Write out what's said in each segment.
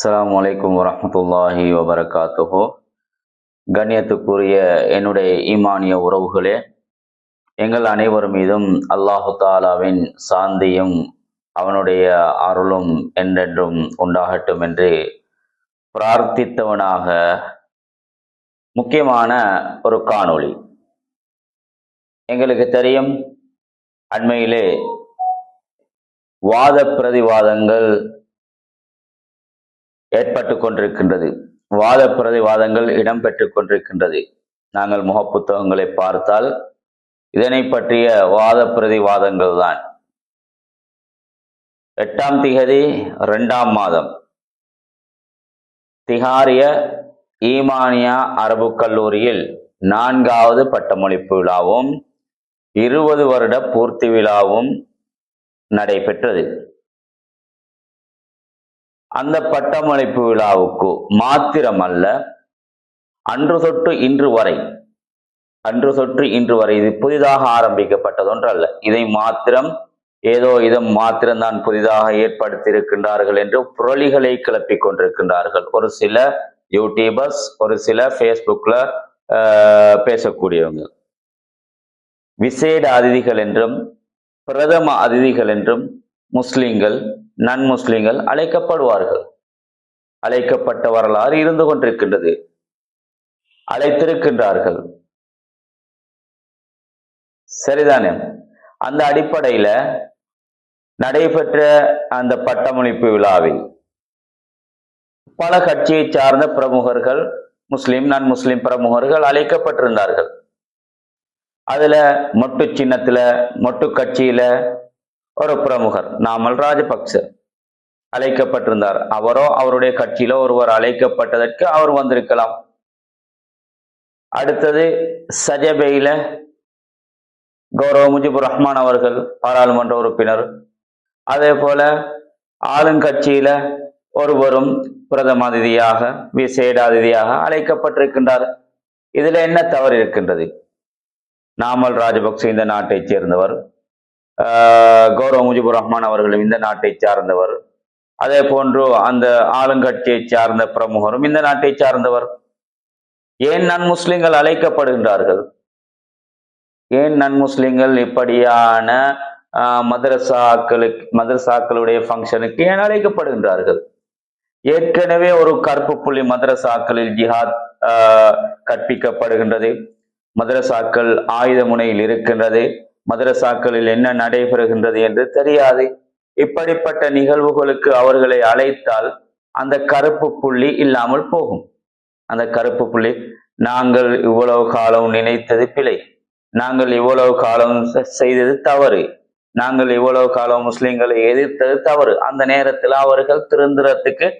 அஸ்லாம் வலைக்கம் வரமத்துல்லாஹி வபரகாத்துஹோ. கண்ணியத்துக்குரிய என்னுடைய ஈமானிய உறவுகளே எங்கள் அனைவர் மீதும் அல்லாஹு தாலாவின் சாந்தியும் அவனுடைய அருளும் என்றென்றும் உண்டாகட்டும் என்று பிரார்த்தித்தவனாக முக்கியமான ஒரு காணொளி. எங்களுக்கு தெரியும் அண்மையிலே வாத பிரதிவாதங்கள் ஏற்பட்டு கொண்டிருக்கின்றது. வாத பிரதிவாதங்கள் இடம்பெற்று கொண்டிருக்கின்றது. நாங்கள் முகப்புத்தகங்களை பார்த்தால் இதனை பற்றிய வாத பிரதிவாதங்கள் தான் எட்டாம் திகதி இரண்டாம் மாதம். திகாரிய ஈமானியா அரபு கல்லூரியில் நான்காவது பட்டமளிப்பு விழாவும் இருபது வருட பூர்த்தி விழாவும் நடைபெற்றது. அந்த பட்டமளிப்பு விழாவுக்கு மாத்திரமல்ல அன்று தொட்டு இன்று வரை அன்று தொற்று இன்று வரை இது புதிதாக ஆரம்பிக்கப்பட்டதொன்று அல்ல இதை மாத்திரம் ஏதோ இதம் மாத்திரம்தான் புதிதாக ஏற்படுத்தியிருக்கின்றார்கள் என்று புரளிகளை கிளப்பி கொண்டிருக்கின்றார்கள். ஒரு சில யூடியூபர்ஸ் ஒரு சில ஃபேஸ்புக்கில் பேசக்கூடியவங்க. விசேட அதிதிகள் என்றும் பிரதம அதிதிகள் என்றும் முஸ்லிம்கள் நன் முஸ்லிம்கள் அழைக்கப்படுவார்கள். அழைக்கப்பட்ட வரலாறு இருந்து கொண்டிருக்கின்றது. அழைத்திருக்கின்றார்கள். சரிதானே? அந்த அடிப்படையில நடைபெற்ற அந்த பட்டமளிப்பு விழாவில் பல கட்சியை சார்ந்த பிரமுகர்கள் முஸ்லிம் நான் முஸ்லிம் பிரமுகர்கள் அழைக்கப்பட்டிருந்தார்கள். அதுல மொட்டு சின்னத்துல மொட்டு கட்சியில ஒரு பிரமுகர் நாமல் ராஜபக்ச. அழைக்கப்பட்டிருந்தார். அவரோ அவருடைய கட்சியிலோ ஒருவர் அழைக்கப்பட்டதற்கு அவர் வந்திருக்கலாம். அடுத்தது சஜபெயில கௌரவ முஜிபுர் ரஹ்மான் அவர்கள் பாராளுமன்ற உறுப்பினர். அதே போல ஆளுங்கட்சியில ஒருவரும் பிரதம அதிதியாக விசேட அதிதியாக அழைக்கப்பட்டிருக்கின்றார். இதுல என்ன தவறு இருக்கின்றது? நாமல் ராஜபக்சே இந்த நாட்டைச் சேர்ந்தவர். கௌரவ முஜிபுர் ரஹ்மான் அவர்களும் இந்த நாட்டை சார்ந்தவர். அதே போன்று அந்த ஆளுங்கட்சியை சார்ந்த பிரமுகரும் இந்த நாட்டை சார்ந்தவர். ஏன் நன் முஸ்லிம்கள் அழைக்கப்படுகின்றார்கள்? ஏன் நன் முஸ்லிம்கள் இப்படியான மதரசாக்களுக்கு மதரசாக்களுடைய ஃபங்க்ஷனுக்கு ஏன் அழைக்கப்படுகின்றார்கள்? ஏற்கனவே ஒரு கருப்பு புள்ளி மதரசாக்களில் ஜிஹாத் கற்பிக்கப்படுகின்றது. மதரசாக்கள் ஆயுத முனையில் இருக்கின்றது. மதரசாக்களில் என்ன நடைபெறுகின்றது என்று தெரியாது. இப்படிப்பட்ட நிகழ்வுகளுக்கு அவர்களை அழைத்தால் அந்த கருப்பு புள்ளி இல்லாமல் போகும். அந்த கருப்பு புள்ளி நாங்கள் இவ்வளவு காலம் நினைத்தது பிழை. நாங்கள் இவ்வளவு காலம் செய்தது தவறு. நாங்கள் இவ்வளவு காலம் முஸ்லிம்களை எதிர்த்தது தவறு. அந்த நேரத்தில் அவர்கள் திருந்துறதுக்கு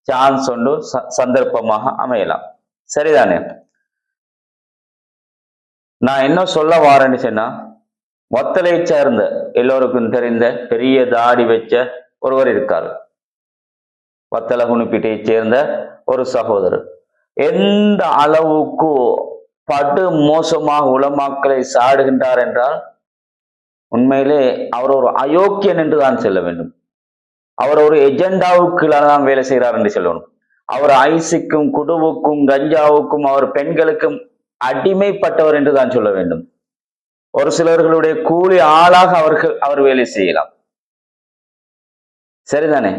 சான்ஸ் ஒன்று சந்தர்ப்பமாக அமையலாம். சரிதானே? நான் என்ன சொல்ல வாரேன்னு சொன்னா வத்தலை சேர்ந்த எல்லோருக்கும் தெரிந்த பெரிய தாடி வச்ச ஒருவர் இருக்கார். வத்தல குணுப்பீட்டை சேர்ந்த ஒரு சகோதரர். எந்த அளவுக்கு படு மோசமாக உளமாக்களை சாடுகின்றார் என்றால் உண்மையிலே அவர் ஒரு அயோக்கியன் என்று தான் செல்ல வேண்டும். அவர் ஒரு எஜெண்டாவுக்கு தான் வேலை செய்கிறார் என்று சொல்லணும். அவர் ஐசிக்கும் குடுவுக்கும் கஞ்சாவுக்கும் அவர் பெண்களுக்கும் அடிமைப்பட்டவர் என்று தான் சொல்ல வேண்டும். ஒரு சிலர்களுடைய கூலி ஆளாக அவர்கள் அவர் வேலை செய்யலாம். சரிதானே?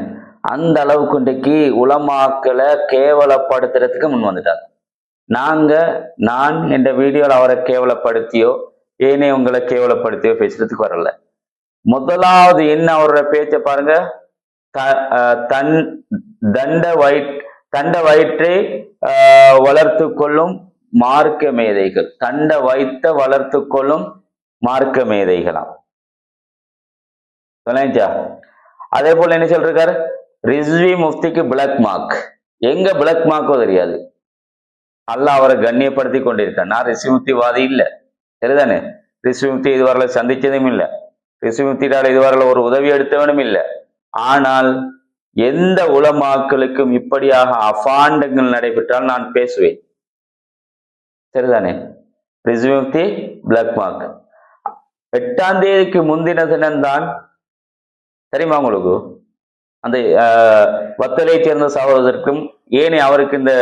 அந்த அளவுக்கு இன்றைக்கு உளமாக்களை கேவலப்படுத்துறதுக்கு முன் வந்துட்டார் நாங்க நான் என்ற வீடியோவில் அவரை கேவலப்படுத்தியோ ஏனே உங்களை கேவலப்படுத்தியோ பேசுறதுக்கு வரல. முதலாவது என்ன அவரோட பேச்சை பாருங்க. தன் தண்ட வயிற் தண்ட வயிற்றை வளர்த்து கொள்ளும் மார்க்க மேதைகள். தண்ட வைத்த வளர்த்து கொள்ளும் மார்க்க மேதைகளாம் சொன்னேச்சா அதே போல என்ன சொல்றாரு ரிஸ்வி முஃப்திக்கு பிளாக் மார்க் எங்க பிளாக் மார்க்கோ தெரியாது. அல்ல அவரை கண்ணியப்படுத்தி கொண்டிருக்கான் நான் ரிஸ்வி முஃப்திவாதி இல்லை. சரிதானே? ரிஸ்வி முஃப்தி இதுவரை சந்திச்சதும் இல்லை. ரிஸ்வி முஃப்தியால் இதுவரை ஒரு உதவி எடுத்தவனும் இல்லை. ஆனால் எந்த உலமாக்களுக்கும் இப்படியாக அபாண்டங்கள் நடைபெற்றால் நான் பேசுவேன். சரிதானே? ரிஸ்விமுக்தி பிளாக் மார்க் எட்டாம் தேதிக்கு முந்தின தினம்தான் தெரியுமா உங்களுக்கு? அந்த ஆஹ், சேர்ந்த சகோதரருக்கும் ஏனே அவருக்கு இந்த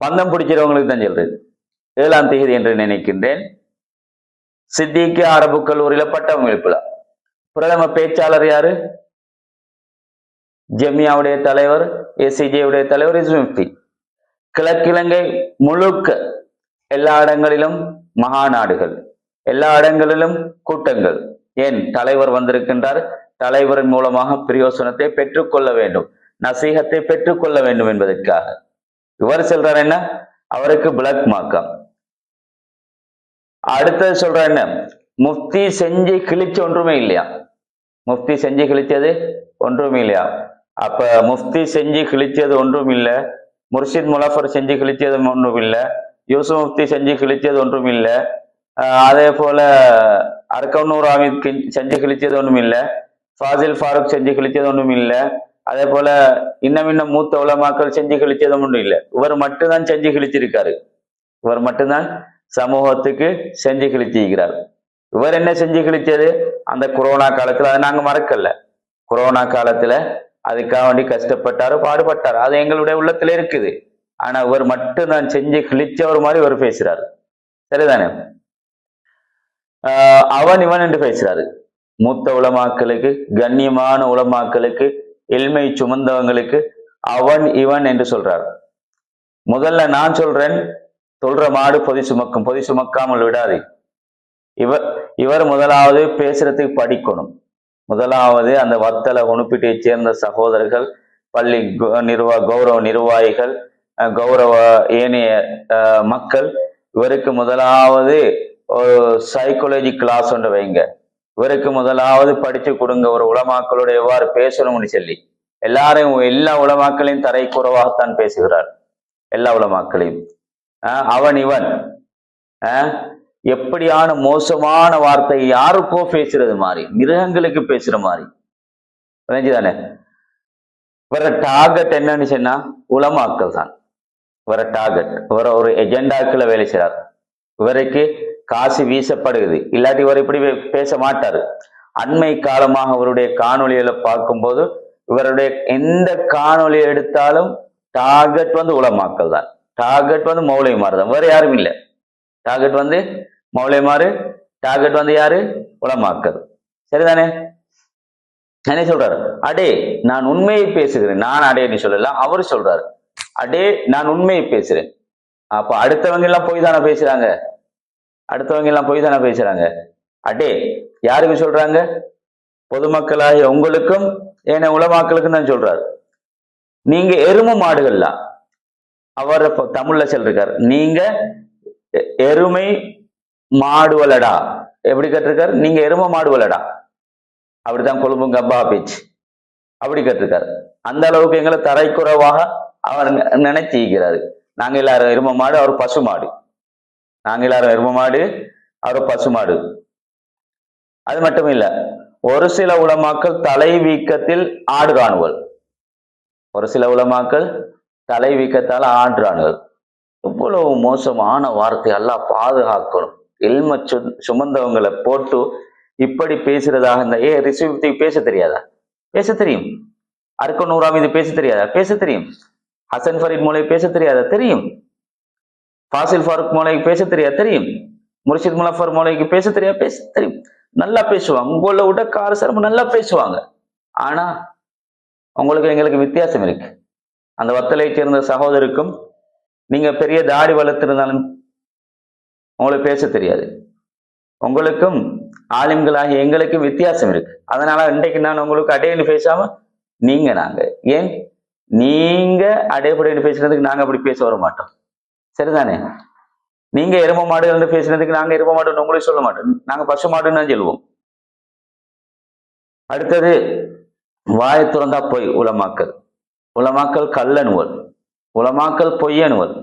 பந்தம் பிடிக்கிறவங்களுக்கு தான் சொல்றது ஏழாம் தேதி என்று நினைக்கின்றேன். சித்திக்கு அரபு கல்லூரியில பட்டமளிப்பு பிரதம பேச்சாளர் யாரு? ஜெமியாவுடைய தலைவர் எஸ்சிஜேவுடைய தலைவர் இஸ்முஃப்தி கிழக்கிழங்கை முழுக்க எல்லா இடங்களிலும் மகாநாடுகள். எல்லா இடங்களிலும் கூட்டங்கள். ஏன்? தலைவர் வந்திருக்கின்றார். தலைவரின் மூலமாக பிரயோசனத்தை பெற்றுக்கொள்ள வேண்டும். நசீகத்தை பெற்றுக்கொள்ள வேண்டும் என்பதற்காக. இவர் சொல்றார் என்ன? அவருக்கு பிளாக் மாக்கம் அடுத்தது சொல்ற என்ன? முஃப்தி செஞ்சு கிழிச்சு ஒன்றுமே இல்லையா? முஃப்தி செஞ்சு கிழிச்சது ஒன்றும் இல்லையா? அப்ப முஃப்தி செஞ்சு கிழிச்சது ஒன்றும் இல்லை. முர்ஷித் முலாஃபர் செஞ்சு கிழிச்சது ஒன்றும் இல்லை. யூசுப் முஃப்தி செஞ்சு கிழிச்சது ஒன்றும் இல்லை. அதே போல அர்கனூர் ஆமித் செஞ்சு கிழிச்சது ஒன்றும் இல்லை. ஃபாசில் ஃபாரூக் செஞ்சு கிழிச்சது ஒன்றும் இல்லை. அதே போல இன்னும் இன்னும் மூத்த உலமாக்கள் செஞ்சு கிழிச்சதும் ஒன்றும் இல்லை. இவர் மட்டும்தான் செஞ்சு கிழிச்சிருக்காரு. இவர் மட்டும்தான் சமூகத்துக்கு செஞ்சு கிழிச்சிருக்கிறார். இவர் என்ன செஞ்சு கிழிச்சது? அந்த கொரோனா காலத்துல அதை நாங்க மறக்கல. கொரோனா காலத்துல அதுக்காக வேண்டி கஷ்டப்பட்டாரு பாடுபட்டாரு. அது எங்களுடைய உள்ளத்துல இருக்குது. ஆனா இவர் மட்டும்தான் செஞ்சு கிழிச்சவர் மாதிரி இவர் பேசுறாரு. சரிதானே? அவன் இவன் என்று பேசுறாரு மூத்த உலமாக்களுக்கு கண்ணியமான உலமாக்களுக்கு எல்மை சுமந்தவங்களுக்கு அவன் இவன் என்று சொல்றார். முதல்ல நான் சொல்றேன் சொல்ற மாடு பொதி சுமக்கும் பொதி சுமக்காமல் விடாது. இவர் இவர் முதலாவது பேசுறதுக்கு படிக்கணும். முதலாவது அந்த வத்தல உணுப்பிட்டை சேர்ந்த சகோதரர்கள் பள்ளி கு- நிர்வா கௌரவ நிர்வாகிகள் அஹ் கௌரவ ஏனைய மக்கள் இவருக்கு முதலாவது சைக்காலஜி கிளாஸ் ஒன்று வைங்க. இவருக்கு முதலாவது படிச்சு கொடுங்க. ஒரு உலமாக்களோட எவ்வாறு பேசணும்னு சொல்லி. எல்லாரையும் எல்லா உலமாக்களையும் தரை குறைவாகத்தான் பேசுகிறார். எல்லா உலமாக்களையும் ஆஹ் அவன் இவன். ஆஹ் எப்படியான மோசமான வார்த்தை யாருக்கோ பேசுறது மாதிரி மிருகங்களுக்கு பேசுற மாதிரி. தானே வர டார்கெட் என்னன்னு சொன்னா உலமாக்கள் தான். வர டார்கெட் வர ஒரு எஜெண்டாக்குள்ள வேலை செய்றார். இவருக்கு காசு வீசப்படுகிறது. இல்லாட்டி இவர் இப்படி பேச மாட்டாரு. அண்மை காலமாக அவருடைய காணொளிகளை பார்க்கும்போது இவருடைய எந்த காணொலி எடுத்தாலும் டார்கெட் வந்து உலமாக்கல் தான். டார்கெட் வந்து மௌலிமார் தான். வேற யாரும் இல்லை. டார்கெட் வந்து மௌலிமாரு டார்கெட் வந்து யாரு? உலமாக்கல். சரிதானே? என்ன சொல்றாரு? அடே நான் உண்மையை பேசுகிறேன். நான் அடேன்னு சொல்லல அவர் சொல்றாரு. அடே நான் உண்மையை பேசுறேன் அப்ப அடுத்தவங்க எல்லாம் போய் தானே பேசுறாங்க? அடுத்தவங்க எல்லாம் போய் தானே பேசுறாங்க? அடே யாருக்கு சொல்றாங்க? பொதுமக்களாகிய உங்களுக்கும் ஏன உலமாக்களுக்கும் தான் சொல்றாரு. நீங்க எரும மாடுகள்லாம். அவர் தமிழ்ல சொல்றாரு நீங்க எருமை மாடுவலடா எப்படி கட்டிருக்காரு நீங்க எரும மாடுவலடா அப்படித்தான் கொழும்பும் கப்பா பேச்சு. அப்படி கட்டிருக்காரு அந்த அளவுக்கு எங்களை தரைக்குறைவாக அவர் நி- நினைச்சிருக்கிறாரு நாங்க எல்லாரும் எரும மாடு அவர் பசு மாடு. நாங்க எல்லாரும் எரும மாடு அவர் பசு மாடு. அது மட்டும் இல்ல ஒரு சில உலமாக்கள் தலை வீக்கத்தில் ஆடு காணுவல். ஒரு சில உலமாக்கள் தலை வீக்கத்தால் ஆடுறானுகள் இவ்வளவு மோசமான வார்த்தை எல்லாம் பாதுகாக்கணும். எல்ம சு- சுமந்தவங்களை போட்டு இப்படி பேசுறதாக இருந்தா ஏ ரிசிவ்தி பேச தெரியாதா? பேச தெரியும். அறுக்க நூறாம் இது பேச தெரியாதா? பேச தெரியும். ஹசன் ஃபரீத் மூலை பேச தெரியாதா? தெரியும். ஃபாசில் ஃபாரூக் மூலைக்கு பேச தெரியா தெரியும். முர்ஷித் முலஃபர் மூலைக்கு பேச தெரியா பேச தெரியும். நல்லா பேசுவாங்க. உங்களை விட கார நல்லா பேசுவாங்க. ஆனா உங்களுக்கு எங்களுக்கு வித்தியாசம் இருக்கு. அந்த வத்தலை சேர்ந்த சகோதருக்கும் நீங்க பெரிய தாடி வளர்த்திருந்தாலும் உங்களுக்கு பேச தெரியாது. உங்களுக்கும் ஆலிம்களாகி எங்களுக்கும் வித்தியாசம் இருக்கு. அதனால இன்றைக்கு நான் உங்களுக்கு அடையன்னு பேசாம நீங்க நாங்க. ஏன்? நீங்க அடையப்படையன்னு பேசுறதுக்கு நாங்க அப்படி பேச வர மாட்டோம். சரிதானே? நீங்க எரும மாடுகள் பேசுறதுக்கு நாங்க எரும மாடுன்னு உங்களே சொல்ல மாட்டோம். நாங்க பசு மாடுன்னு தான் சொல்லுவோம். அடுத்தது வாய திறந்தா பொய் உலமாக்கல் உலமாக்கல் கல்லணுவல் உலமாக்கல் பொய்யணுவல்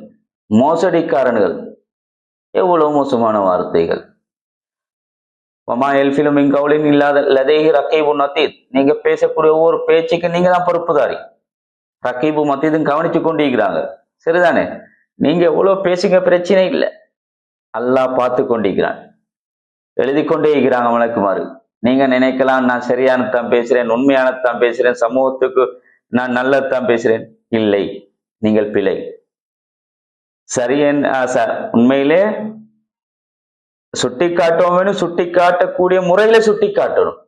மோசடிக்காரன்கள். எவ்வளவு மோசமான வார்த்தைகள். வமா எல்ஃபிலும் இங்கவுலின் இல்லாத லதேகி ரக்கை நத்தீத் நீங்க பேசக்கூடிய ஒவ்வொரு பேச்சுக்கு நீங்க தான் பொறுப்புதாரி. ரக்கீபு மத்தியதும் கவனிச்சு கொண்டிருக்கிறாங்க. சரிதானே? நீங்க எவ்வளவு பேசுங்க பிரச்சனை இல்லை. அல்லாஹ் பார்த்து கொண்டிருக்கிறான். எழுதி கொண்டே இருக்கிறாங்க வழக்குமாறு நீங்க நினைக்கலாம் நான் சரியானதான் பேசுறேன் உண்மையானதான் பேசுறேன் சமூகத்துக்கு நான் நல்லதுதான் பேசுறேன். இல்லை நீங்கள் பிழை. சரியன் உண்மையிலே சுட்டி காட்டவும் வேணும் சுட்டி காட்டக்கூடிய முறையில சுட்டி காட்டணும்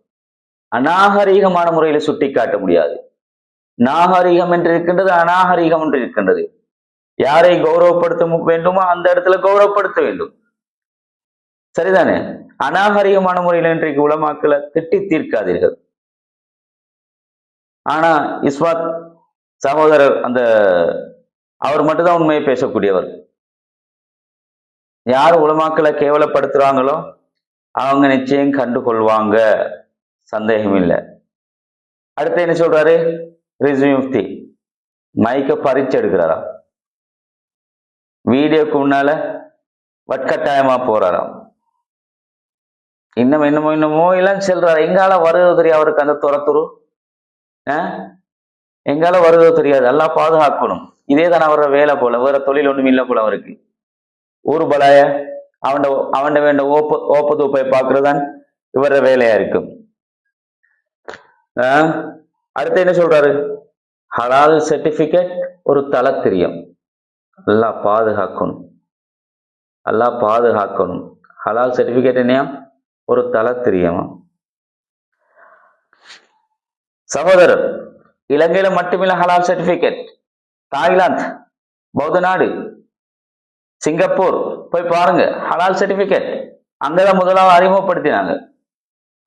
அநாகரீகமான முறையில சுட்டி காட்ட முடியாது. நாகரீகம் என்று இருக்கின்றது அநாகரீகம் என்று இருக்கின்றது. யாரை கௌரவப்படுத்த வேண்டுமோ அந்த இடத்துல கௌரவப்படுத்த வேண்டும். சரிதானே? அநாகரிகமான முறையில் இன்றைக்கு உலமாக்களை திட்டி தீர்க்காதீர்கள். ஆனா இஸ்வாத் சகோதரர் அந்த அவர் மட்டும்தான் உண்மையை பேசக்கூடியவர். யார் உலமாக்களை கேவலப்படுத்துறாங்களோ அவங்க நிச்சயம் கண்டுகொள்வாங்க. சந்தேகம் இல்லை அடுத்து என்ன சொல்றாரு? ரிஸ்யூஃப்தி மைக்க பறிச்சு எடுக்கிறாராம். வீடியோக்கு முன்னால வட்கட்டாயமா போறாராம். இன்னும் இன்னமும் இன்னமோ எல்லாம் செல்றாரு. எங்கால வருவது தெரியாது அவருக்கு அந்த துரத்துரு. ஆஹ்? எங்கால வருதோ தெரியாது. எல்லாம் பாதுகாக்கணும். இதே தான் அவரோட வேலை போல. வேற தொழில் ஒண்ணும் இல்லை போல அவருக்கு. ஊர் பலாய அவன் அவன் வேண்ட ஓப்ப ஓப்பதூப்பை தூப்பை பார்க்கறதுதான் இவர வேலையா இருக்கும். ஆஹ்? அடுத்து என்ன சொல்றாரு? ஹலால் சர்டிபிகேட் ஒரு தலத்திரியம். நல்லா பாதுகாக்கணும். நல்லா பாதுகாக்கணும். ஹலால் சர்டிபிகேட் என்னையா? ஒரு தலத்திரியமா. சகோதரர் இலங்கையில மட்டுமில்ல ஹலால் சர்டிபிகேட் தாய்லாந்து பௌத்த நாடு சிங்கப்பூர் போய் பாருங்க ஹலால் சர்டிபிகேட் அங்கதான் முதலாவது அறிமுகப்படுத்தினாங்க.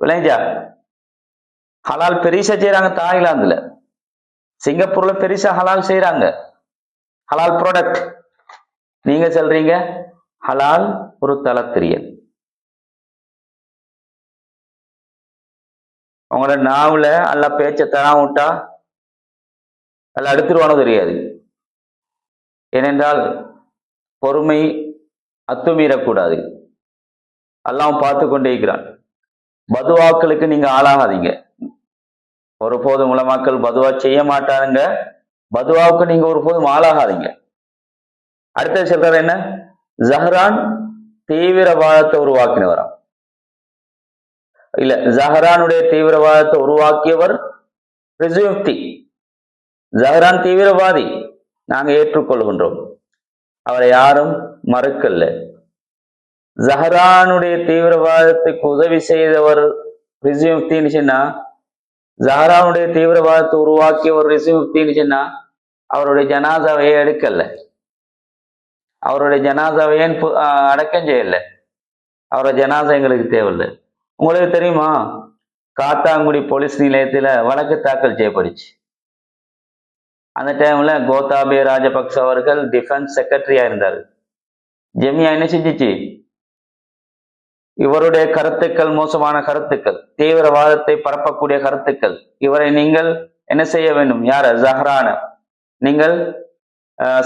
விளைஞ்சா ஹலால் பெரிசா செய்யறாங்க தாய்லாந்துல. சிங்கப்பூர்ல பெரிசா ஹலால் செய்யறாங்க ஹலால் ப்ராடக்ட் நீங்க சொல்றீங்க? ஹலால் ஒரு தலத்திரியல் உங்களோட நாவல நல்லா பேச்ச தரா விட்டா நல்லா அடுத்துருவானோ தெரியாது. ஏனென்றால் பொறுமை அத்துமீறக்கூடாது. எல்லாம் பார்த்து கொண்டே இருக்கிறான். பதுவாக்களுக்கு நீங்க ஆளாகாதீங்க. ஒருபோதும் உலமாக்கள் பதுவா செய்ய மாட்டாருங்க. பதுவாவுக்கு நீங்க ஒருபோதும் ஆளாகாதீங்க. அடுத்தது சொல்றாரு என்ன? ஜஹ்ரான் தீவிரவாதத்தை உருவாக்கினவராம். இல்ல ஜஹரானுடைய தீவிரவாதத்தை உருவாக்கியவர் ரிசுயுக்தி ஜஹரான் தீவிரவாதி நாங்க ஏற்றுக்கொள்கின்றோம். அவரை யாரும் மறுக்கல்ல. ஜஹரானுடைய தீவிரவாதத்துக்கு உதவி செய்தவர் ரிசுயுக்தின்னு சொன்னா ஜஹரானுடைய தீவிரவாதத்தை உருவாக்கியவர் ரிசுயுக்தின்னு சொன்னா? அவருடைய ஜனாதாவை எடுக்கல? அவருடைய ஜனாதாவையே அடக்கம் செய்யல? அவரோட ஜனாதா எங்களுக்கு தேவையில்லை. உங்களுக்கு தெரியுமா? காத்தாங்குடி போலீஸ் நிலையத்தில் வழக்கு தாக்கல் செய்யப்படுச்சு அந்த டைம்ல கோத்தாபே ராஜபக்ச அவர்கள் டிஃபென்ஸ் செக்ரட்டரியா இருந்தார். ஜெமியா என்ன செஞ்சிச்சு? இவருடைய கருத்துக்கள் மோசமான கருத்துக்கள் தீவிரவாதத்தை பரப்பக்கூடிய கருத்துக்கள் இவரை நீங்கள் என்ன செய்ய வேண்டும்? யார? ஜஹ்ரான. நீங்கள்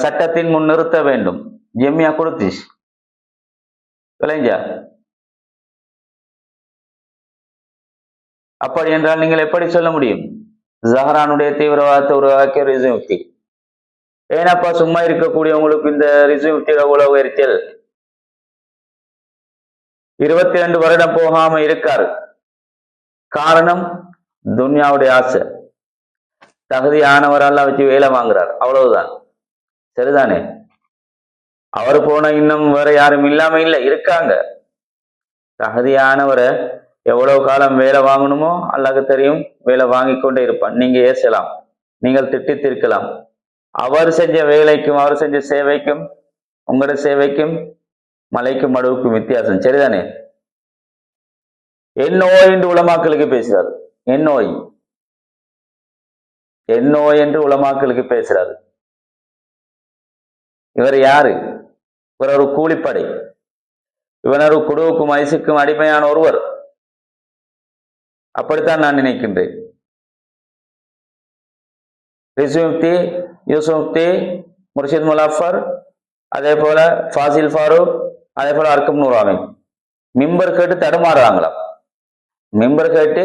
சட்டத்தின் முன் நிறுத்த வேண்டும். ஜெம்யா கொடுத்துச்சு விளைஞ்சா அப்படி என்றால் நீங்கள் எப்படி சொல்ல முடியும்? ஜஹரானுடைய தீவிரவாதத்தை உருவாக்கிய ரிசை உத்தி ஏனப்பா சும்மா இருக்கக்கூடியவங்களுக்கு இந்த ரிசுயுக்தியோட உலக எரிச்சல்? இருபத்தி ரெண்டு வருடம் போகாம இருக்காரு. காரணம் துன்யாவுடைய ஆசை. தகுதியானவரெல்லாம் வச்சு வேலை வாங்குறார். அவ்வளவுதான். சரிதானே? அவர் போன இன்னும் வேற யாரும் இல்லாம இல்ல இருக்காங்க. தகுதியானவரை எவ்வளவு காலம் வேலை வாங்கணுமோ அல்லாஹ்க்கு தெரியும் வேலை வாங்கி கொண்டே இருப்பான். நீங்க ஏசலாம். நீங்கள் திட்டித்திருக்கலாம் அவர் செஞ்ச வேலைக்கும் அவர் செஞ்ச சேவைக்கும் உங்களோட சேவைக்கும் மலைக்கும் மடுவுக்கும் வித்தியாசம். சரிதானே? என் நோய் என்று உலமாக்களுக்கு பேசுகிறார். என் நோய். என் நோய் என்று உலமாக்களுக்கு பேசுகிறார். இவர் யாரு? இவர் ஒரு கூலிப்படை. இவனரு குடுவுக்கும் ஐசுக்கும் அடிமையான ஒருவர். அப்படித்தான் நான் நினைக்கின்றேன். ரிசுமுக்தி யூசுமுக்தி முர்ஷித் முலாஃபர் அதே போல ஃபாசில் ஃபாரூக் அதே போல அர்க்கம் நூராமி மிம்பர் கேட்டு தடுமாறுறாங்களாம் மிம்பர் கேட்டு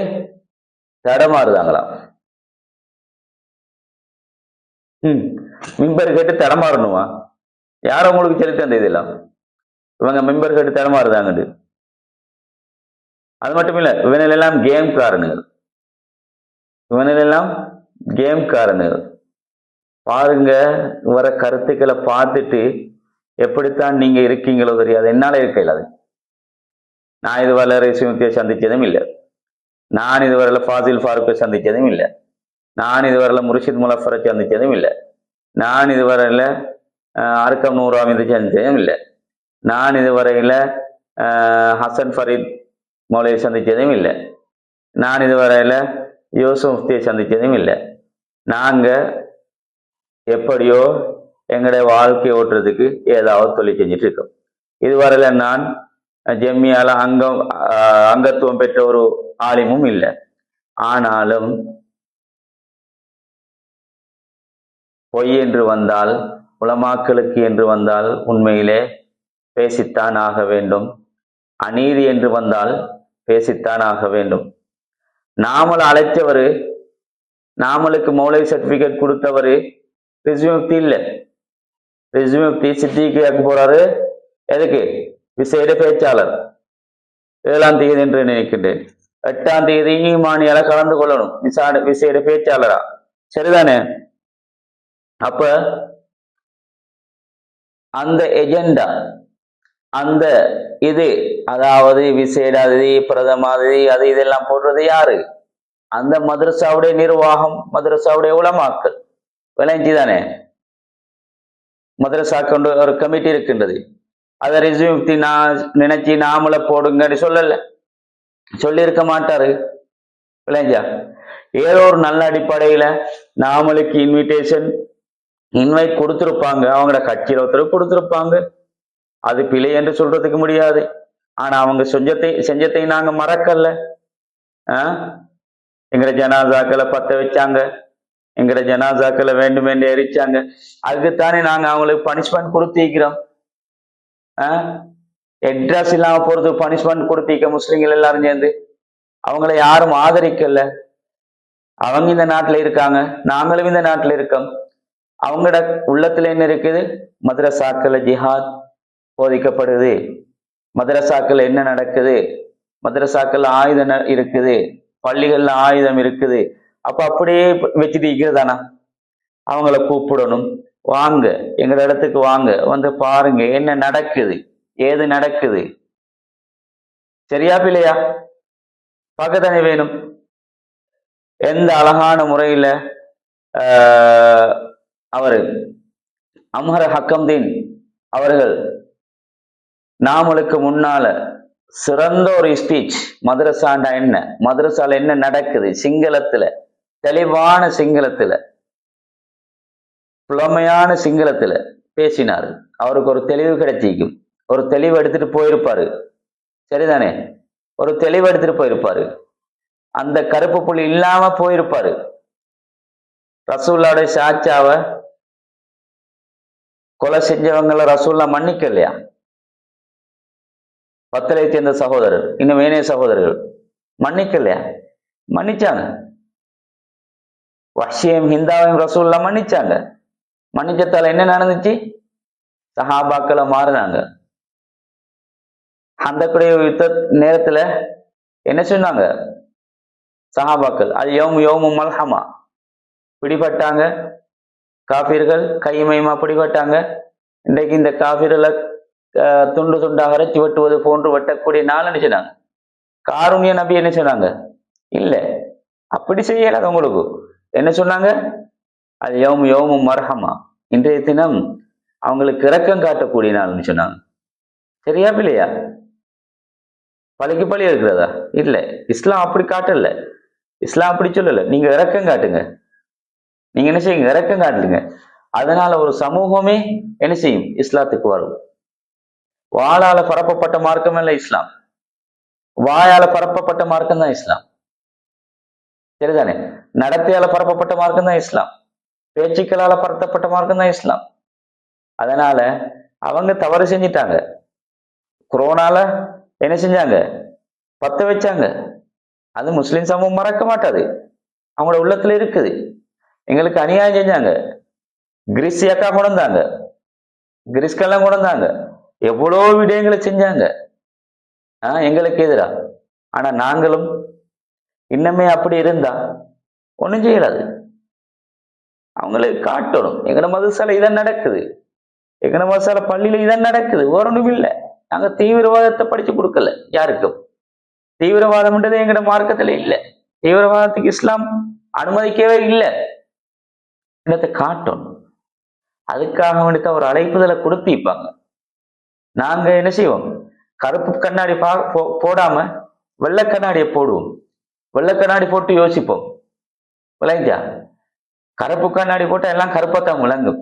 தடமாறுதாங்களாம் ம் மிம்பர் கேட்டு தடமாறணுமா? யார் உங்களுக்கு சொல்லி தந்த இதெல்லாம்? இவங்க மெம்பர் கேட்டு தடமாறுதாங்கண்டு அது மட்டும் இல்ல இவனிலெல்லாம் கேம் காரனுகள். இவனிலெல்லாம் கேம் காரனுகள். பாருங்க வர கருத்துக்களை பார்த்துட்டு எப்படித்தான் நீங்க இருக்கீங்களோ தெரியாது. என்னால இருக்க இல்லாது நான் இதுவரை ரேசிமுத்தியை சந்திச்சதும் இல்லை. நான் இதுவரையில் ஃபாசில் ஃபாரூக்கை சந்திச்சதும் இல்லை. நான் இதுவரையில் முர்ஷித் முலஃபரை சந்திச்சதும் இல்லை. நான் இதுவரையில் அஹ், அர்க்கம் நூறாம் இது சந்தித்ததும் இல்லை. நான் இதுவரையில் ஹசன் ஃபரீத் மௌலையை சந்தித்ததும் இல்லை. நான் இதுவரையில் யூசுப் முஃப்தியை சந்தித்ததும் இல்லை. நாங்கள் எப்படியோ எங்களுடைய வாழ்க்கை ஓட்டுறதுக்கு ஏதாவது தொழில் செஞ்சுட்டு இருக்கோம் இதுவரையில் நான் ஜெம்மியால அங்கம் அங்கத்துவம் பெற்ற ஒரு ஆலிமும் இல்லை. ஆனாலும் பொய் என்று வந்தால் உலமாக்களுக்கு என்று வந்தால் உண்மையிலே பேசித்தான் ஆக வேண்டும். அநீதி என்று வந்தால் பேசித்தான் ஆக வேண்டும். நாமல் அழைத்தவர் நாமலுக்கு மௌலை சர்டிபிகேட் கொடுத்தவர் ரிஸ்யூமுக்தி இல்லை. ரிஸ்யூமுக்தி சிட்டிக்கு ஆக்க போறாரு. எதுக்கு? விசேட பேச்சாளர். ஏழாம் தேதி என்று நினைக்கின்றேன். எட்டாம் தேதி ஈமானியால கலந்து கொள்ளணும். விசாட விசேட பேச்சாளரா. சரிதானே? அப்ப அந்த எஜெண்டா அந்த இது அதாவது விசேட அதிதி பிரதம அதிதி அது இதெல்லாம் போடுறது யாரு? அந்த மதரசாவுடைய நிர்வாகம் மதரசாவுடைய உளமாக்கல் விளைஞ்சி தானே மதரசா கொண்டு ஒரு கமிட்டி இருக்கின்றது. அதை ரிசியூம்தி நான் நினைச்சி நாமள போடுங்கன்னு சொல்லல. சொல்லியிருக்க மாட்டாரு. இல்லைங்களா? ஏதோ ஒரு நல்ல அடிப்படையில நாமளுக்கு இன்விடேஷன் இன்வைட் கொடுத்துருப்பாங்க. அவங்களோட கட்சியில் ஒருத்தர் கொடுத்துருப்பாங்க. அது பிழை என்று சொல்றதுக்கு முடியாது. ஆனா அவங்க செஞ்சத்தை செஞ்சத்தை நாங்க மறக்கல. ஆ? எங்களை ஜனாசாக்களை பத்த வச்சாங்க. எங்கட ஜனாசாக்களை வேண்டும் என்று எரிச்சாங்க. அதுக்குத்தானே நாங்க அவங்களுக்கு பனிஷ்மெண்ட் கொடுத்திருக்கிறோம். எட்ராஸ் இல்லாம போறது பனிஷ்மெண்ட் கொடுத்திருக்க முஸ்லிம்கள் எல்லாரும் சேர்ந்து. அவங்கள யாரும் ஆதரிக்கல. அவங்க இந்த நாட்டுல இருக்காங்க. நாங்களும் இந்த நாட்டுல இருக்கோம். அவங்களோட உள்ளத்துல என்ன இருக்குது? மதரசாக்கள ஜிஹாத் போதிக்கப்படுது. மதரசாக்கள் என்ன நடக்குது? மதரசாக்கள் ஆயுதம் இருக்குது. பள்ளிகள்ல ஆயுதம் இருக்குது. அப்ப அப்படியே வச்சுட்டு இருக்கிறதானா அவங்கள கூப்பிடணும். வாங்க எங்க இடத்துக்கு வாங்க. வந்து பாருங்க என்ன நடக்குது? ஏது நடக்குது? சரியா பிள்ளையா? பார்க்கத்தானே வேணும்? எந்த அழகான முறையில ஆஹ், அவரு அமர ஹக்கம்தீன் அவர்கள் நாமளுக்கு முன்னால சிறந்த ஒரு ஸ்பீச் மதரசாண்டா என்ன? மதரசால என்ன நடக்குது? சிங்களத்துல தெளிவான சிங்களத்துல புலமையான சிங்களத்துல பேசினார். அவருக்கு ஒரு தெளிவு கிடைச்சிக்கும். ஒரு தெளிவு எடுத்துட்டு போயிருப்பாரு. சரிதானே? ஒரு தெளிவு எடுத்துட்டு போயிருப்பாரு. அந்த கருப்பு புள்ளி இல்லாம போயிருப்பாரு. ரசூல்லாவுடைய சாச்சாவை கொலை செஞ்சவங்கள ரசூல்லா மன்னிக்கலையா? பத்தலை சேர்ந்த சகோதரர் இன்னும் வேணைய சகோதரர்கள் மன்னிக்கலையா? மன்னிச்சாங்க. வஷியம் ஹிந்தாவையும் ரசூல்லா மன்னிச்சாங்க. மன்னிச்சத்தால என்ன நடந்துச்சு? சஹாபாக்களை மாறினாங்க. அந்த யுத்த நேரத்துல என்ன சொன்னாங்க? சஹாபாக்கள் அது யோம் யோமு மல்ஹமா. பிடிபட்டாங்க. காபீர்கள் கைமயமா பிடிபட்டாங்க. இன்றைக்கு இந்த காபீர்களை துண்டு துண்டாக அரைச்சி வெட்டுவது போன்று வெட்டக்கூடிய நாள் என்ன சொன்னாங்க? காருண்ய நபி என்ன சொன்னாங்க? இல்ல அப்படி செய்யல உங்களுக்கு. என்ன சொன்னாங்க? அது யோம் யோமும் மர்ஹமா. இன்றைய தினம் அவங்களுக்கு இரக்கம் காட்டக்கூடிய நாள்னு சொன்னாங்க. சரியா இல்லையா பழிக்கு பழி இருக்கிறதா? இல்ல. இஸ்லாம் அப்படி காட்டல. இஸ்லாம் அப்படி சொல்லல. நீங்க இரக்கம் காட்டுங்க. நீங்க என்ன செய்யுங்க? இரக்கம் காட்டுங்க. அதனால ஒரு சமூகமே என்ன செய்யும்? இஸ்லாத்துக்கு வரும். வாழால பரப்பப்பட்ட மார்க்கம் இல்லை இஸ்லாம். வாயால பரப்பப்பட்ட மார்க்கம் தான் இஸ்லாம். சரிதானே? நடத்தையால பரப்பப்பட்ட மார்க்கம் தான் இஸ்லாம். பேச்சுக்களால பரத்தப்பட்ட மார்க்கம் தான் இஸ்லாம். அதனால அவங்க தவறு செஞ்சிட்டாங்க. கொரோனால என்ன செஞ்சாங்க? பத்த வச்சாங்க. அது முஸ்லிம் சமூகம் மறக்க மாட்டாது. அவங்களோட உள்ளத்துல இருக்குது. எங்களுக்கு அநியாயம் செஞ்சாங்க. கிறிஸ்டியாக்கா கொண்டாங்க கிரிஸ்கெல்லாம் கொண்டாங்க எவ்வளோ விடயங்களை செஞ்சாங்க. ஆஹ் எங்களுக்கு எதிரா? ஆனா நாங்களும் இன்னமே அப்படி இருந்தா ஒன்றும் செய்யலாது. அவங்களுக்கு காட்டணும். எங்கட மதுசால இதான் நடக்குது. எங்கட மதுசால பள்ளியில இதான் நடக்குது. வேற ஒண்ணும் இல்லை. நாங்க தீவிரவாதத்தை படிச்சு கொடுக்கல யாருக்கும். தீவிரவாதம்ன்றது எங்கட மார்க்கத்துல இல்ல. தீவிரவாதத்துக்கு இஸ்லாம் அனுமதிக்கவே இல்லை. இடத்தை காட்டணும். அதுக்காக வேண்டித்தான் அவர் அழைப்புதலை கொடுத்திருப்பாங்க. நாங்க என்ன செய்வோம்? கருப்பு கண்ணாடி பா போ- போடாம வெள்ளை கண்ணாடியை போடுவோம். வெள்ளை கண்ணாடி போட்டு யோசிப்போம். விளைஞ்சா கருப்பு கண்ணாடி போட்டா எல்லாம் கருப்பாத்தான் விளங்கும்.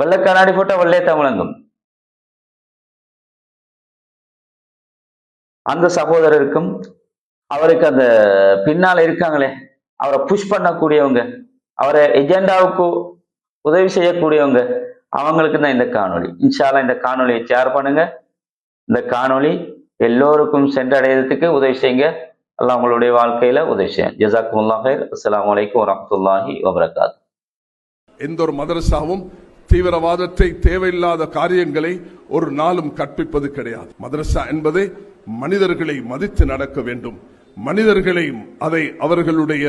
வெள்ளை கண்ணாடி போட்டா வெள்ளையத்தான் விளங்கும். அந்த சகோதரருக்கும் அவருக்கு அந்த பின்னால் இருக்காங்களே அவரை புஷ் பண்ணக்கூடியவங்க அவரை எஜெண்டாவுக்கு உதவி செய்யக்கூடியவங்க அவங்களுக்கு தான் இந்த காணொளி. இன்ஷால்லாம் இந்த காணொளியை ஷேர் பண்ணுங்க. இந்த காணொளி எல்லோருக்கும் சென்றடைகிறதுக்கு உதவி செய்யுங்க. அல்லாஹ் உங்களுடைய வாழ்க்கையில உதவி செய்யும் ஜசாக்குமுல்லா அஸ்லாம் வலைக்கம் வரமத்துல்லாஹி வபரகாத் எந்த ஒரு மதரசாவும் தீவிரவாதத்தை தேவையில்லாத காரியங்களை ஒரு நாளும் கற்பிப்பது கிடையாது. மதரசா என்பதை மனிதர்களை மதித்து நடக்க வேண்டும். மனிதர்களை அதை அவர்களுடைய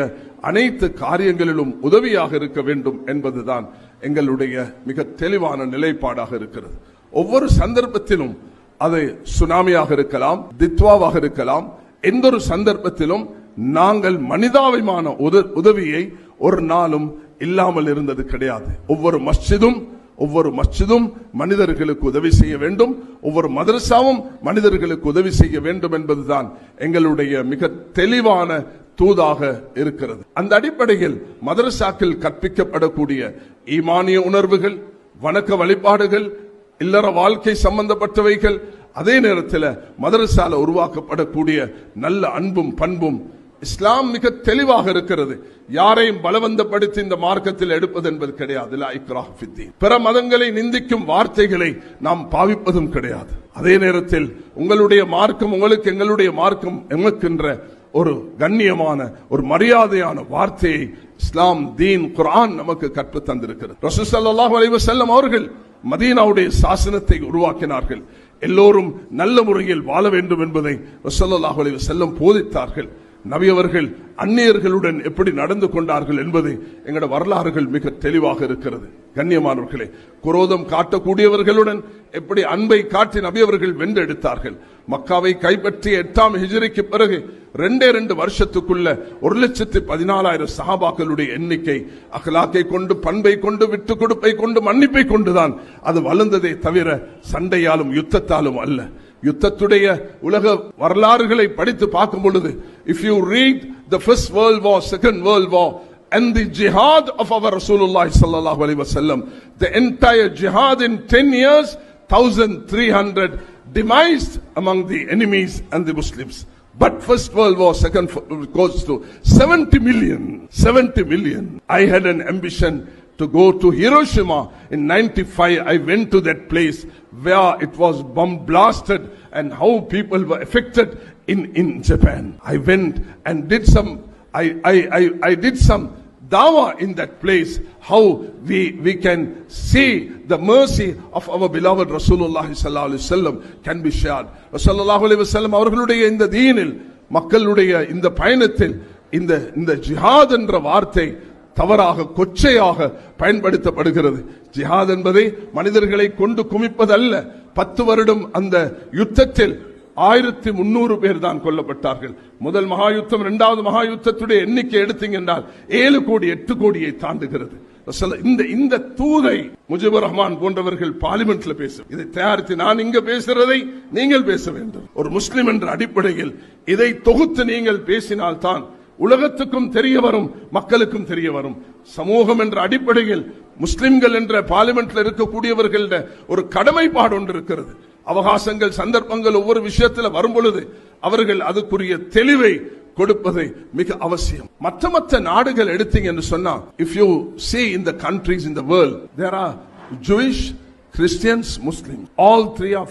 அனைத்து காரியங்களிலும் உதவியாக இருக்க வேண்டும் என்பதுதான் எங்களுடைய மிக தெளிவான நிலைப்பாடாக இருக்கிறது. ஒவ்வொரு சந்தர்ப்பத்திலும் அது சுனாமியாக இருக்கலாம் தித்வாவாக இருக்கலாம் எந்த ஒரு சந்தர்ப்பத்திலும் நாங்கள் மனிதாபிமான உத- உதவியை ஒரு நாளும் இல்லாமல் இருந்தது கிடையாது. ஒவ்வொரு மஸ்ஜிதும் ஒவ்வொரு மஸ்ஜிதும் மனிதர்களுக்கு உதவி செய்ய வேண்டும். ஒவ்வொரு மதரசாவும் மனிதர்களுக்கு உதவி செய்ய வேண்டும் என்பதுதான் எங்களுடைய மிக தெளிவான தூதாக இருக்கிறது. அந்த அடிப்படையில் மதரசாக்கள் கற்பிக்கப்படக்கூடிய ஈமானிய உணர்வுகள் வணக்க வழிபாடுகள் இல்லற வாழ்க்கை சம்பந்தப்பட்டவைகள் அதே நேரத்தில் மதரசால உருவாக்கப்படக்கூடிய நல்ல அன்பும் பண்பும் இஸ்லாம் மிக தெளிவாக இருக்கிறது. யாரையும் பலவந்தப்படுத்தி இந்த மார்க்கத்தில் எடுப்பது என்பது கிடையாது. பிற மதங்களை நிந்திக்கும் வார்த்தைகளை நாம் பாவிப்பதும் கிடையாது. அதே நேரத்தில் உங்களுடைய மார்க்கம் உங்களுக்கு எங்களுடைய மார்க்கம் எமக்கின்ற ஒரு கண்ணியமான ஒரு மரியாதையான வார்த்தையை இஸ்லாம் தீன் குரான் நமக்கு கற்று தந்திருக்கிறது ரசூல் ஸல்லல்லாஹு அவர்கள் மதீனாவுடைய சாசனத்தை உருவாக்கினார்கள். எல்லோரும் நல்ல முறையில் வாழ வேண்டும் என்பதை ரசூலுல்லாஹி போதித்தார்கள். நபியவர்கள் அந்நியர்களுடன் எப்படி நடந்து கொண்டார்கள் என்பது எங்களோட வரலாறுகள் மிக தெளிவாக இருக்கிறது. கண்ணியமானவர்களே குரோதம் காட்டக்கூடியவர்களுடன் எப்படி அன்பை காட்டி நபியவர்கள் வென்றெடுத்தார்கள். மக்காவை கைப்பற்றிய எட்டாம் ஹிஜ்ரிக்கு பிறகு ரெண்டே ரெண்டு வருஷத்துக்குள்ள ஒரு லட்சத்து பதினாலாயிரம் சஹாபாக்களுடைய எண்ணிக்கை அகலாக்கை கொண்டு பண்பை கொண்டு விட்டு கொடுப்பை கொண்டு மன்னிப்பை கொண்டுதான் அது வளர்ந்ததே தவிர சண்டையாலும் யுத்தத்தாலும் அல்ல. யுத்தத்துடைய உலக வரலாறுகளை படித்து பார்க்கும் பொழுது if you read the first world war second world war and the jihad of our Rasulullah sallallahu alaihi wasallam the entire jihad in 10 years 1300 demised among the enemies and the Muslims but first world war second f- goes to 70 million 70 million I had an ambition to go to Hiroshima in 95. I went to that place where it was bomb blasted and how people were affected in, in Japan. I went and did some, I, I, I, I did some dawa in that place, how we, we can see the mercy of our beloved Rasulullah sallallahu alaihi wasallam can be shared. Rasulullah alaihi wasallam அவர்களுடைய இந்த தீனில் மக்களுடைய இந்த பயணத்தில் இந்த இந்த ஜிஹாத் என்ற வார்த்தை தவறாக கொச்சையாக பயன்படுத்தப்படுகிறது. ஜிஹாத் என்பதை மனிதர்களை கொண்டு குமிப்பதல்ல. பத்து வருடம் அந்த யுத்தத்தில் ஆயிரத்தி முன்னூறு பேர் தான் கொல்லப்பட்டார்கள். முதல் மகா யுத்தம் இரண்டாவது மகா யுத்தத்துடைய எண்ணிக்கை எடுத்தீங்க என்றால் ஏழு கோடி எட்டு கோடியை தாண்டுகிறது. இந்த இந்த தூதை முஜிபுர் ரஹ்மான் போன்றவர்கள் பார்லிமெண்ட்ல பேச. இதை தயாரித்து நான் இங்க பேசுறதை நீங்கள் பேச வேண்டும். ஒரு முஸ்லிம் என்ற அடிப்படையில் இதை தொகுத்து நீங்கள் பேசினால் தான் உலகத்துக்கும் தெரிய வரும் மக்களுக்கும் தெரிய வரும். சமூகம் என்ற அடிப்படையில் முஸ்லிம்கள் என்ற பார்லிமெண்ட்ல இருக்கக்கூடியவர்கள ஒரு கடமைப்பாடு ஒன்று இருக்கிறது. அவகாசங்கள் சந்தர்ப்பங்கள் ஒவ்வொரு விஷயத்தில் வரும் பொழுது அவர்கள் அதுக்குரிய தெளிவை கொடுப்பது மிக அவசியம். மற்ற மற்ற நாடுகள் எடுத்தீங்க என்று சொன்னா இஃப் யூ சி இந்த countries countries in the world there are Jewish Christians Muslims. All three are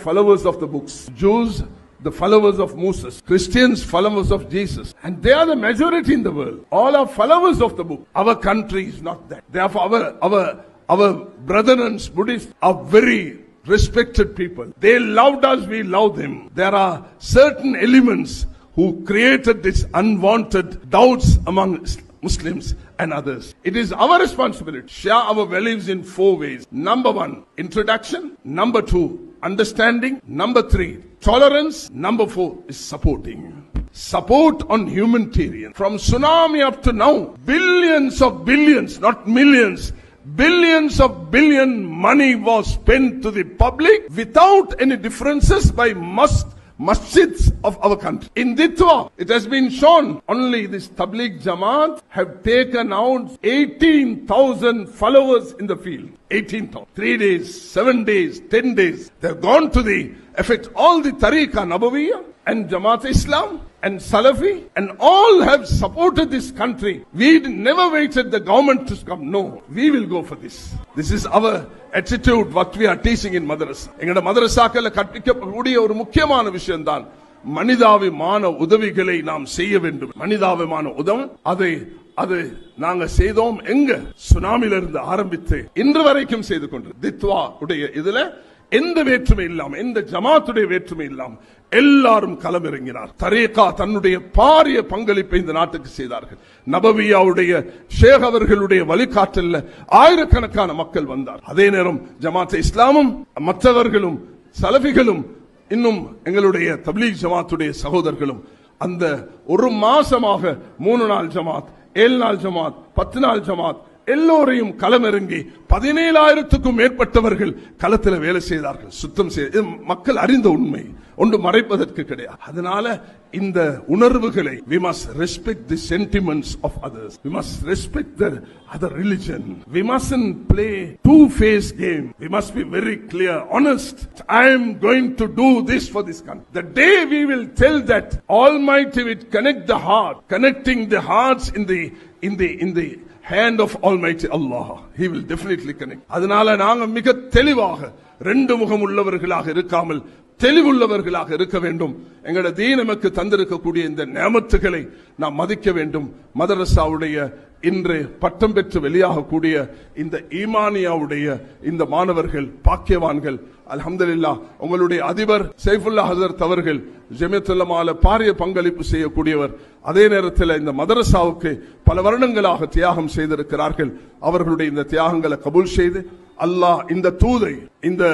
of the books Jews the followers of Moses, Christians, followers of Jesus. And they are the majority in the world. All are followers of the book. Our country is not that. Therefore, our, our, our brethren, Buddhists, are very respected people. They loved us, we love them. There are certain elements who created this unwanted doubts among Muslims and others. It is our responsibility share our values in four ways. Number one, introduction. Number two, understanding. Number three, tolerance. Number four is supporting. Support on humanitarian. From tsunami up to now, billions of billions, not millions, billions of billion money was spent to the public without any differences by must masjids of our country. In Ditwa, it has been shown only this Tabligh Jamaat have taken out 18,000 followers in the field. 18,000. Three days, seven days, ten days. They've gone to the effect all the Tariqa Nabawiyah and Jamaat Islam and Salafi and all have supported this country. We never waited the government to come. No, we will go for this. This is our attitude what we are teaching in madrasa. எங்கட மதரசாக்கள் கற்பிக்கக்கூடிய ஒரு முக்கியமான விஷயம் தான் மனிதாபிமான உதவிகளை நாம் செய்ய வேண்டும் மனிதாபிமான உதவி அதை அது நாங்க செய்தோம் எங்க சுனாமிலிருந்து ஆரம்பித்து இன்று வரைக்கும் செய்து கொண்டு தித்வா உடைய இதுல எந்த வேற்றுமை இல்லாம எந்த ஜமாத்துடைய வேற்றுமை இல்லாம எல்லாரும் களமிறங்கினார். தரேகா தன்னுடைய பாரிய பங்களிப்பை இந்த நாட்டுக்கு செய்தார்கள். நபவியாவுடைய ஷேக் அவர்களுடைய வழிகாட்டல்ல ஆயிரக்கணக்கான மக்கள் வந்தார். அதே நேரம் ஜமாத் இஸ்லாமும் மற்றவர்களும் சலபிகளும் இன்னும் எங்களுடைய தப்லீக் ஜமாத்துடைய சகோதரர்களும் அந்த ஒரு மாசமாக மூணு நாள் ஜமாத் ஏழு நாள் ஜமாத் பத்து நாள் ஜமாத் எல்லோரையும் களமிறங்கி பதினேழாயிரத்துக்கும் மேற்பட்டவர்கள் களத்தில் வேலை செய்தார்கள் சுத்தம் செய்த மக்கள் அறிந்த உண்மை ஒன்று மறைப்பதற்கு கிடையாது அதனால இந்த உணர்வுகளை we must respect the sentiments of others we must respect the other religion we must play two face game we must be very clear honest I am going to do this for this can the day we will tell that all might with connect the heart connecting the hearts in the in the in the hand of all almighty Allah he will definitely connect அதனால நாங்க மிக தெளிவாக ரெண்டு முகம் உள்ளவர்களாக இருக்காமல் தெளிவுள்ளவர்களாக இருக்க வேண்டும். எங்களோட தீன் நமக்கு தந்திருக்கக்கூடிய இந்த நேமத்துகளை நாம் மதிக்க வேண்டும். மதரசாவுடைய இன்று பட்டம் பெற்று வெளியாகக்கூடிய இந்த ஈமானியாவுடைய இந்த மாணவர்கள் பாக்கியவான்கள் அலமதுல்லா உங்களுடைய அதிபர் சைஃபுல்லா ஹசரத் அவர்கள் ஜெமியத்துல்லமால பாரிய பங்களிப்பு செய்யக்கூடியவர். அதே நேரத்தில் இந்த மதரசாவுக்கு பல வருடங்களாக தியாகம் செய்திருக்கிறார்கள். அவர்களுடைய இந்த தியாகங்களை கபூல் செய்து அல்லாஹ் இந்த தூதை இந்த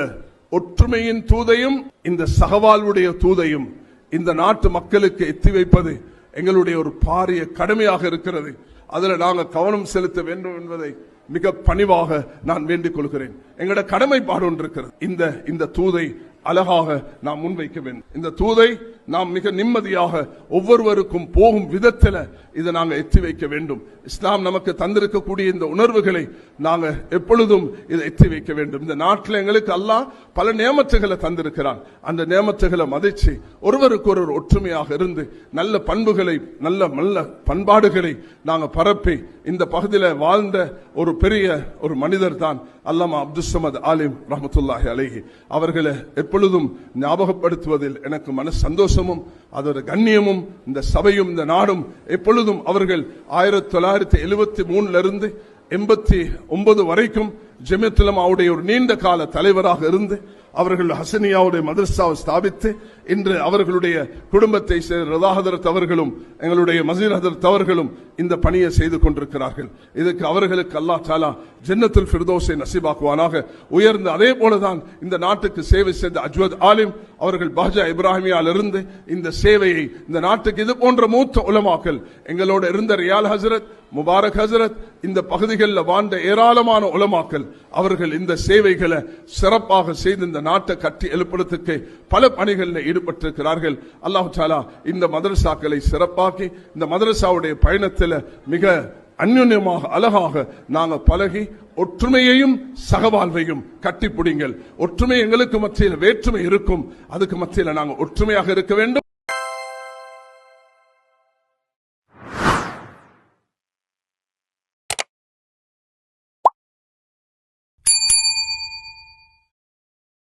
ஒற்றுமையின் தூதையும் இந்த சகவாழ்வுடைய தூதையும் இந்த நாட்டு மக்களுக்கு எத்தி வைப்பது எங்களுடைய ஒரு பாரிய கடமையாக இருக்கிறது. அதுல நாங்கள் கவனம் செலுத்த வேண்டும் என்பதை மிக பணிவாக நான் வேண்டிக் கொள்கிறேன். எங்களோட கடமைப்பாடு ஒன்று இருக்கிறது. இந்த இந்த தூதை அழகாக நாம் முன்வைக்க வேண்டும். இந்த தூதை நாம் மிக நிம்மதியாக ஒவ்வொருவருக்கும் போகும் விதத்தில் இதை நாங்கள் எத்தி வைக்க வேண்டும். இஸ்லாம் நமக்கு தந்திருக்கக்கூடிய இந்த உணர்வுகளை நாங்கள் எப்பொழுதும் இதை எத்தி வைக்க வேண்டும். இந்த நாட்டில் எங்களுக்கு அல்லாஹ் பல நியமத்துகளை தந்திருக்கிறான். அந்த நியமத்துகளை மதிச்சு ஒருவருக்கு ஒருவர் ஒற்றுமையாக இருந்து நல்ல பண்புகளை நல்ல நல்ல பண்பாடுகளை நாங்கள் பரப்பி இந்த பகுதியில் வாழ்ந்த ஒரு பெரிய ஒரு மனிதர் தான் அல்லாமா அப்துல் சமத் ஆலிம் ரஹமத்துல்லாஹி அலேஹி. அவர்களை எப்பொழுதும் ஞாபகப்படுத்துவதில் எனக்கு மன சந்தோஷமும் அதோட கண்ணியமும் இந்த சபையும் இந்த நாடும் எப்பொழுதும் அவர்கள் ஆயிரத்தி தொள்ளாயிரத்தி எழுபத்தி மூணுல இருந்து எண்பத்தி ஒன்பது வரைக்கும் ஜெமியத்துலமாவுடைய ஒரு நீண்ட கால தலைவராக இருந்து அவர்கள் ஹசனியாவுடைய மதர்சாவை ஸ்தாபித்து இன்று அவர்களுடைய குடும்பத்தை சேர்ந்த ஹதரத் அவர்களும் எங்களுடைய மசீர் ஹதரத் அவர்களும் இந்த பணியை செய்து கொண்டிருக்கிறார்கள். இதுக்கு அவர்களுக்கு அல்லா தாலா ஜன்னத்துல் ஃபிர்தோஸை நசிபாக்குவானாக. உயர்ந்து அதே போலதான் இந்த நாட்டுக்கு சேவை செய்த அஜ்வத் ஆலிம் அவர்கள் பாஜா இப்ராஹிமியால் இருந்து இந்த சேவையை இந்த நாட்டுக்கு இது போன்ற மூத்த உலமாக்கல் எங்களோட இருந்த ரியால் ஹசரத் முபாரக் ஹசரத் இந்த பகுதிகளில் வாழ்ந்த ஏராளமான உலமாக்கல் அவர்கள் இந்த சேவைகளை சிறப்பாக செய்து இந்த நாட்டை கட்டி எழுப்புறதுக்கு பல பணிகளில் ஈடுபட்டிருக்கிறார்கள். அல்லாஹு சாலா இந்த மதரசாக்களை சிறப்பாக்கி இந்த மதரசாவுடைய பயணத்தில் மிக அந்யுன்யமாக அழகாக நாங்க பழகி ஒற்றுமையையும் சகவாழ்வையும் கட்டிப்பிடிங்கள். ஒற்றுமை எங்களுக்கு மத்தியில் வேற்றுமை இருக்கும். அதுக்கு மத்தியில் நாங்கள் ஒற்றுமையாக இருக்க வேண்டும்.